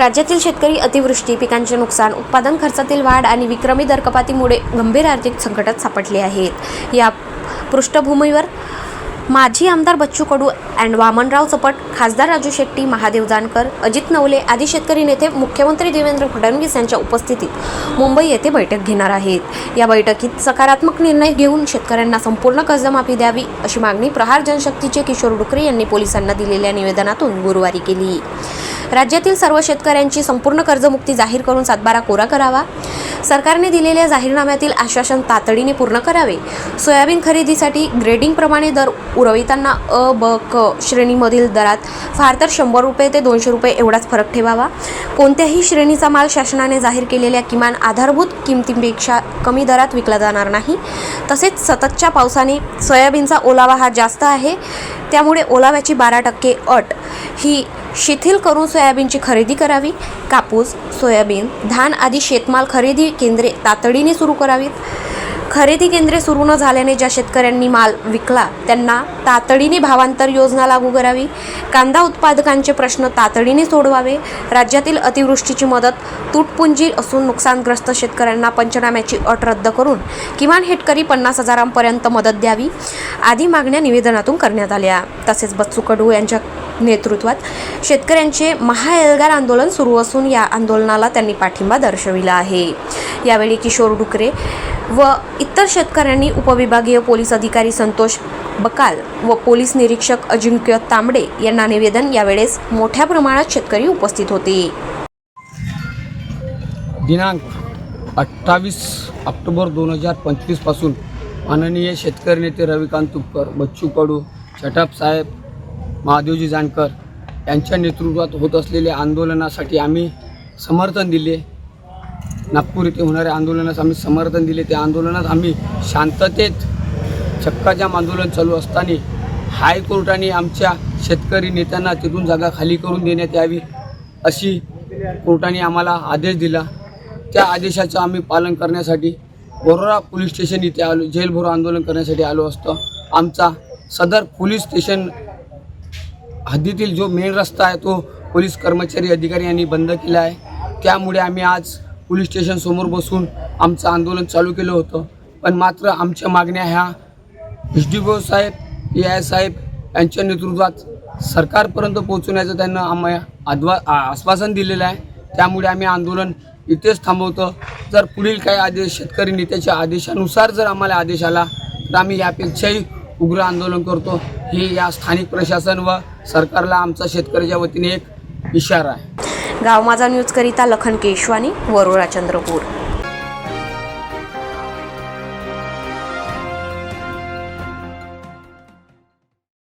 राज्यातील शेतकरी अतिवृष्टी पिकांचे नुकसान उत्पादन खर्चातील वाढ आणि विक्रमी दर कपातीमुळे गंभीर आर्थिक संकटात सापडले आहेत. या पृष्ठभूमीवर माजी आमदार बच्चू कडू अँड वामनराव चपट खासदार राजू शेट्टी महादेव जानकर अजित नवले आदी शेतकरी नेते मुख्यमंत्री देवेंद्र फडणवीस यांच्या उपस्थितीत मुंबई येथे बैठक घेणार आहेत. या बैठकीत सकारात्मक निर्णय घेऊन शेतकऱ्यांना संपूर्ण कर्जमाफी द्यावी अशी मागणी प्रहार जनशक्तीचे किशोर डुकरे यांनी पोलिसांना दिलेल्या निवेदनातून गुरुवारी केली. राज्यातील सर्व शेतकऱ्यांची संपूर्ण कर्जमुक्ती जाहीर करून सातबारा कोरा करावा. सरकारने दिलेल्या जाहीरनाम्यातील आश्वासन तातडीने पूर्ण करावे. सोयाबीन खरेदीसाठी ग्रेडिंगप्रमाणे दर उरविताना अ ब क श्रेणीमधील दरात फार तर शंभर रुपये ते दोनशे रुपये एवढाच फरक ठेवावा. कोणत्याही श्रेणीचा माल शासनाने जाहीर केलेल्या किमान आधारभूत किमतीपेक्षा कमी दरात विकला जाणार नाही. तसेच सततच्या पावसाने सोयाबीनचा ओलावा हा जास्त आहे. त्यामुळे ओलाव्याची बारा टक्के अट ही शिथिल करून सोयाबीनची खरेदी करावी. कापूस सोयाबीन धान आदी शेतमाल खरेदी केंद्रे तातडीने सुरू करावीत. खरेदी केंद्रे सुरू न झाल्याने ज्या शेतकऱ्यांनी माल विकला त्यांना तातडीने भावांतर योजना लागू करावी. कांदा उत्पादकांचे प्रश्न तातडीने सोडवावे. राज्यातील अतिवृष्टीची मदत तुटपुंजी असून नुकसानग्रस्त शेतकऱ्यांना पंचनाम्याची अट रद्द करून किमान हेक्टरी पन्नास हजारांपर्यंत मदत द्यावी. आदी मागण्या निवेदनातून करण्यात आल्या. तसेच बच्चू कडू यांच्या नेतृत्वात शेतकऱ्यांचे महाएल्गार आंदोलन सुरू असून या आंदोलनाला त्यांनी पाठिंबा दर्शविला आहे. यावेळी किशोर डुकरे व इतर शेतकऱ्यांनी उपविभागीय पोलीस अधिकारी संतोष बकाल व पोलीस निरीक्षक अजिंक्य तांबडे यांना निवेदन. यावेळेस मोठ्या प्रमाणात शेतकरी उपस्थित होते. दिनांक अठ्ठावीस ऑक्टोबर दोन हजार पंचवीसपासून माननीय शेतकरी नेते रविकांत तुपकर बच्चू कडू छटाप साहेब महादेवजी जानकर यांच्या नेतृत्वात होत असलेल्या आंदोलनासाठी आम्ही समर्थन दिले. नागपूर येथे होणाऱ्या आंदोलनास आम्ही समर्थन दिले. त्या आंदोलनात आम्ही शांततेत चक्काजाम आंदोलन चालू असताना हायकोर्टाने आमच्या शेतकरी नेत्यांना तिथून जागा खाली करून देण्यात यावी अशी कोर्टाने आम्हाला आदेश दिला. त्या आदेशाचं आम्ही पालन करण्यासाठी बोरोरा पोलीस स्टेशन इथे आलो जेलभरो आंदोलन करण्यासाठी आलो असतो. आमचा सदर पोलीस स्टेशन हद्दीतील जो मेन रस्ता आहे तो पोलीस कर्मचारी अधिकारी यांनी बंद केला आहे. त्यामुळे आम्ही आज पोलीस स्टेशनसमोर बसून आमचं आंदोलन चालू केलं होतं. पण मात्र आमच्या मागण्या ह्या एच डी ओ साहेब ए आय साहेब यांच्या नेतृत्वात सरकारपर्यंत पोहोचवण्याचं त्यांना आम्हाला आद्वा आ- आश्वासन दिलेलं आहे. त्यामुळे आम्ही आंदोलन इथेच थांबवतो. जर पुढील काही आदेश शेतकरी नेत्याच्या आदेशानुसार जर आम्हाला आदेश आला तर आम्ही यापेक्षाही उग्र आंदोलन करतो. ही या स्थानिक प्रशासन व सरकारला आमचा शेतकऱ्याच्या वतीने एक इशारा आहे. गाव माझा न्यूजकरिता लखन केशवानी वरोरा चंद्रपूर.